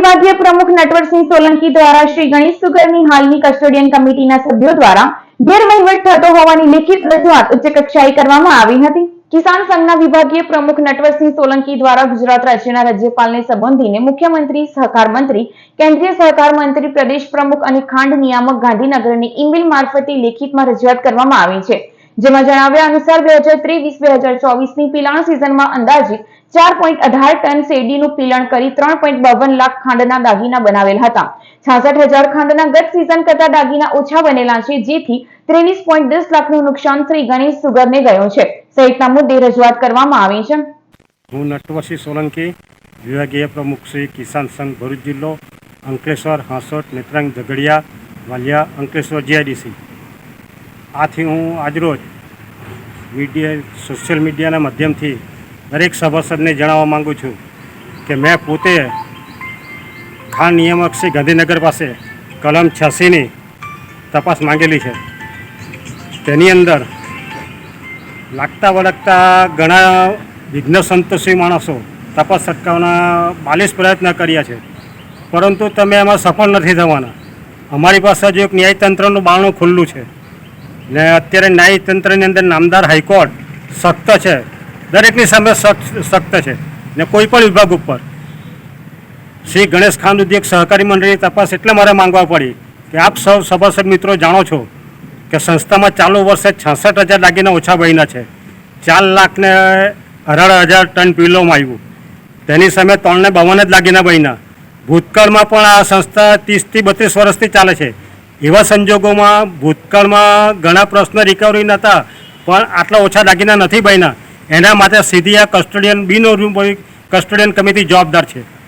વિભાગીય પ્રમુખ નટવરસિંહ સોલંકી દ્વારા શ્રી ગણેશ સુગરની હાલની કસ્ટોડિયન કમિટીના સભ્યો દ્વારા ગેરવહીવટ થતો હોવાની લેખિત રજૂઆત ઉચ્ચ કક્ષાએ કરવામાં આવી હતી. કિસાન સંઘના વિભાગીય પ્રમુખ નટવરસિંહ સોલંકી દ્વારા ગુજરાત રાજ્યના રાજ્યપાલને સંબંધીને મુખ્યમંત્રી, સહકાર મંત્રી, કેન્દ્રીય સહકાર મંત્રી, પ્રદેશ પ્રમુખ અને ખાંડ નિયામક ગાંધીનગરની ઈમેલ મારફતે લેખિતમાં રજૂઆત કરવામાં આવી છે. જેમાં જણાવ્યા અનુસાર બે હજાર ત્રેવીસ, બે હજાર ચોવીસની પિલાણ સિઝનમાં અંદાજિત ચાર પોઈન્ટ અઢાર ટન શેરડીનું પિલણ કરી ત્રણ પોઈન્ટ બાવન લાખ ખાંડના દાગીના બનાવેલ હતા. છાસઠ હજાર ખાંડના ગત સિઝન કરતા દાગીના ઓછા બનેલા છે, જેથી ત્રેવીસ પોઈન્ટ દસ લાખનું નુકસાન શ્રી ગણેશ સુગરને ગયું છે. સહિતના મુદ્દે રજૂઆત કરવામાં આવી છે. હું નટવરસિંહ સોલંકી, વિભાગીય પ્રમુખ શ્રી કિસાન સંઘ ભરૂચ જિલ્લો, અંકલેશ્વર, હાંસોટ, નેત્રાંગ ઝઘડિયા, વાલિયા, અંકલેશ્વર જીઆઈડીસી આથી હું આજરોજ મીડિયા સોશિયલ મીડિયાના માધ્યમથી દરેક સભાસદને જણાવવા માગું છું કે મેં પોતે ખાન નિયામક શ્રી ગાંધીનગર પાસે કલમ છ્યાસીની તપાસ માંગેલી છે. તેની અંદર લાગતા વળગતા ઘણા વિઘ્ન સંતોષી માણસો તપાસ અટકાવવાના બાલીસ પ્રયત્ન કર્યા છે. પરંતુ તમે એમાં સફળ નથી થવાના. અમારી પાસે હજુ એક ન્યાયતંત્રનું બારણું ખુલ્લું છે. ને અત્યારે ન્યાયતંત્રની અંદર નામદાર હાઈકોર્ટ સખ્ત છે. દરેકની સામે સખ્ત છે ને કોઈ પણ વિભાગ ઉપર. શ્રી ગણેશ ખાંડ ઉદ્યોગ સહકારી મંડળની તપાસ એટલે મારે માંગવા પડી કે આપ સૌ સભાસદ મિત્રો જાણો છો કે સંસ્થામાં ચાલુ વર્ષે છાસઠ હજાર દાગીના ઓછા બહીના છે. ચાર લાખને અઢાર હજાર ટન પીલોમાં આવ્યું. તેની સામે ત્રણને બાવન જ દાગીના બહીના ભૂતકાળમાં પણ આ સંસ્થા ત્રીસથી બત્રીસ વર્ષથી ચાલે છે. એવા સંજોગોમાં ભૂતકાળમાં ઘણા પ્રશ્ન રિકવરી નહોતા પણ આટલા ઓછા દાગીના નથી બન્યા. એના માટે સીધી આ કસ્ટોડિયન બિન કસ્ટોડિયન કમિટી જવાબદાર છે.